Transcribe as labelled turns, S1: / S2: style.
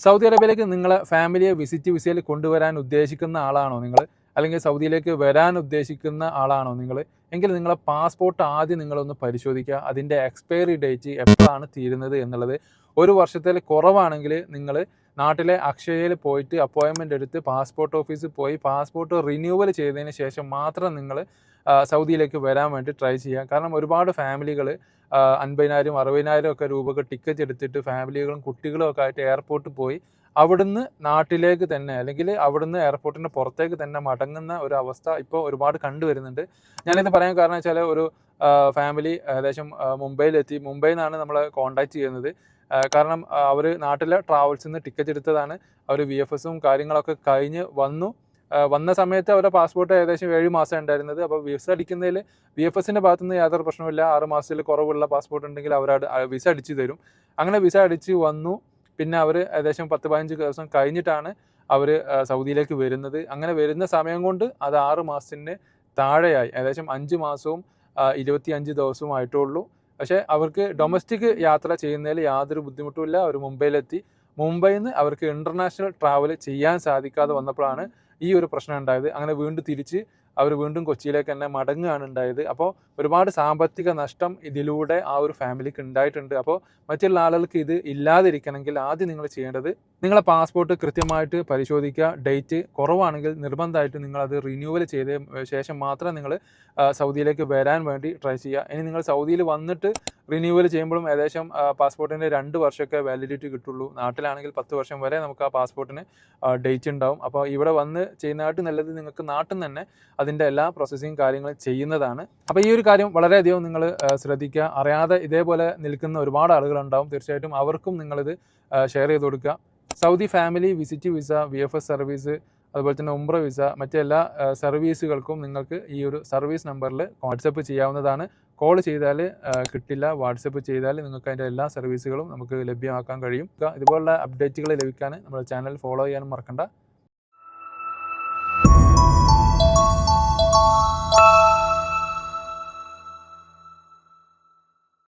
S1: Saudi അറേബ്യയിലേക്ക് നിങ്ങളെ ഫാമിലിയെ visit വിസയിൽ കൊണ്ടുവരാൻ ഉദ്ദേശിക്കുന്ന ആളാണോ നിങ്ങൾ അല്ലെങ്കിൽ സൗദിയിലേക്ക് വരാൻ ഉദ്ദേശിക്കുന്ന ആളാണോ നിങ്ങൾ എങ്കിൽ നിങ്ങളെ പാസ്പോർട്ട് ആദ്യം നിങ്ങളൊന്ന് പരിശോധിക്കുക. അതിന്റെ എക്സ്പയറി ഡേറ്റ് എപ്പോഴാണ് തീരുന്നത് എന്നുള്ളത് ഒരു വർഷത്തിൽ കുറവാണെങ്കിൽ നിങ്ങൾ നാട്ടിലെ അക്ഷയയിൽ പോയിട്ട് അപ്പോയിൻമെന്റ് എടുത്ത് പാസ്പോർട്ട് ഓഫീസിൽ പോയി പാസ്പോർട്ട് റിന്യൂവൽ ചെയ്തതിന് ശേഷം മാത്രം നിങ്ങൾ സൗദിയിലേക്ക് വരാൻ വേണ്ടി ട്രൈ ചെയ്യാം കാരണം ഒരുപാട് ഫാമിലികൾ അൻപതിനായിരം അറുപതിനായിരം ഒക്കെ രൂപക്ക് ടിക്കറ്റ് എടുത്തിട്ട് ഫാമിലികളും കുട്ടികളും ഒക്കെ ആയിട്ട് എയർപോർട്ടിൽ പോയി അവിടുന്ന് നാട്ടിലേക്ക് തന്നെ അല്ലെങ്കിൽ അവിടുന്ന് എയർപോർട്ടിന്റെ പുറത്തേക്ക് തന്നെ മടങ്ങുന്ന ഒരു അവസ്ഥ ഇപ്പോൾ ഒരുപാട് കണ്ടുവരുന്നുണ്ട് ഞാനിത് പറയാൻ കാരണം വെച്ചാൽ ഒരു ഫാമിലി ഏകദേശം മുംബൈയിലെത്തി. മുംബൈയിൽ നിന്നാണ് നമ്മൾ കോൺടാക്ട് ചെയ്യുന്നത്. കാരണം അവർ നാട്ടിലെ ട്രാവൽസിൽ നിന്ന് ടിക്കറ്റ് എടുത്തതാണ്. അവർ വി എഫ് എസും കാര്യങ്ങളൊക്കെ കഴിഞ്ഞ് വന്നു. വന്ന സമയത്ത് അവരുടെ പാസ്പോർട്ട് ഏകദേശം ഏഴ് മാസം ഉണ്ടായിരുന്നത്. അപ്പോൾ വിസ അടിക്കുന്നതിൽ വി എഫ് എസിന്റെ ഭാഗത്തുനിന്ന് യാതൊരു പ്രശ്നമില്ല ആറ് മാസത്തിൽ കുറവുള്ള പാസ്പോർട്ട് ഉണ്ടെങ്കിൽ അവർ വിസ അടിച്ചു തരും. അങ്ങനെ വിസ അടിച്ച് വന്നു. പിന്നെ അവർ ഏകദേശം പത്ത് പതിനഞ്ച് ദിവസം കഴിഞ്ഞിട്ടാണ് അവർ സൗദിയിലേക്ക് വരുന്നത്. അങ്ങനെ വരുന്ന സമയം കൊണ്ട് അത് ആറ് മാസത്തിന് താഴെയായി. ഏകദേശം അഞ്ച് മാസവും ഇരുപത്തി അഞ്ച് ദിവസവും ആയിട്ടുള്ളൂ. പക്ഷേ അവർക്ക് ഡൊമസ്റ്റിക് യാത്ര ചെയ്യുന്നതിൽ യാതൊരു ബുദ്ധിമുട്ടുമില്ല അവർ മുംബൈയിലെത്തി. മുംബൈയിൽ നിന്ന് അവർക്ക് ഇന്റർനാഷണൽ ട്രാവൽ ചെയ്യാൻ സാധിക്കാതെ വന്നപ്പോഴാണ് ഈ ഒരു പ്രശ്നം ഉണ്ടായത്. അങ്ങനെ വീണ്ടും തിരിച്ച് അവർ വീണ്ടും കൊച്ചിയിലേക്ക് തന്നെ മടങ്ങുകയാണ് ഉണ്ടായത്. അപ്പോൾ ഒരുപാട് സാമ്പത്തിക നഷ്ടം ഇതിലൂടെ ആ ഒരു ഫാമിലിക്ക് ഉണ്ടായിട്ടുണ്ട്. അപ്പോൾ മറ്റുള്ള ആളുകൾക്ക് ഇത് ഇല്ലാതിരിക്കണമെങ്കിൽ ആദ്യം നിങ്ങൾ ചെയ്യേണ്ടത് നിങ്ങളെ പാസ്പോർട്ട് കൃത്യമായിട്ട് പരിശോധിക്കുക. ഡേറ്റ് കുറവാണെങ്കിൽ നിർബന്ധമായിട്ട് നിങ്ങളത് റിന്യൂവൽ ചെയ്ത ശേഷം മാത്രം നിങ്ങൾ സൗദിയിലേക്ക് വരാൻ വേണ്ടി ട്രൈ ചെയ്യുക. ഇനി നിങ്ങൾ സൗദിയിൽ വന്നിട്ട് റിന്യൂവൽ ചെയ്യുമ്പോഴും ഏകദേശം പാസ്പോർട്ടിന് രണ്ട് വർഷമൊക്കെ വാലിഡിറ്റി കിട്ടുള്ളൂ. നാട്ടിലാണെങ്കിൽ പത്ത് വർഷം വരെ നമുക്ക് ആ പാസ്പോർട്ടിന് ഡേറ്റ് ഉണ്ടാവും. അപ്പോൾ ഇവിടെ വന്ന് ചെയ്യുന്നതായിട്ട് നല്ലത് നിങ്ങൾക്ക് നാട്ടിൽ തന്നെ അതിന്റെ എല്ലാ പ്രോസസ്സിങ് കാര്യങ്ങളും ചെയ്യുന്നതാണ്. അപ്പോൾ ഈ ഒരു കാര്യം വളരെയധികം നിങ്ങൾ ശ്രദ്ധിക്കുക. അറിയാതെ ഇതേപോലെ നിൽക്കുന്ന ഒരുപാട് ആളുകളുണ്ടാവും. തീർച്ചയായിട്ടും അവർക്കും നിങ്ങളിത് ഷെയർ ചെയ്ത് കൊടുക്കുക. സൗദി ഫാമിലി വിസിറ്റ് വിസ വി സർവീസ് അതുപോലെ തന്നെ ഉംറ വിസ മറ്റെല്ലാ സർവീസുകൾക്കും നിങ്ങൾക്ക് ഈ ഒരു സർവീസ് നമ്പറിൽ വാട്സപ്പ് ചെയ്യാവുന്നതാണ്. കോൾ ചെയ്താൽ കിട്ടില്ല. വാട്സപ്പ് ചെയ്താൽ നിങ്ങൾക്ക് അതിന്റെ എല്ലാ സർവീസുകളും നമുക്ക് ലഭ്യമാക്കാൻ കഴിയും. ഇതുപോലുള്ള അപ്ഡേറ്റുകൾ ലഭിക്കാൻ നമ്മുടെ ചാനൽ ഫോളോ ചെയ്യാനും മറക്കണ്ട.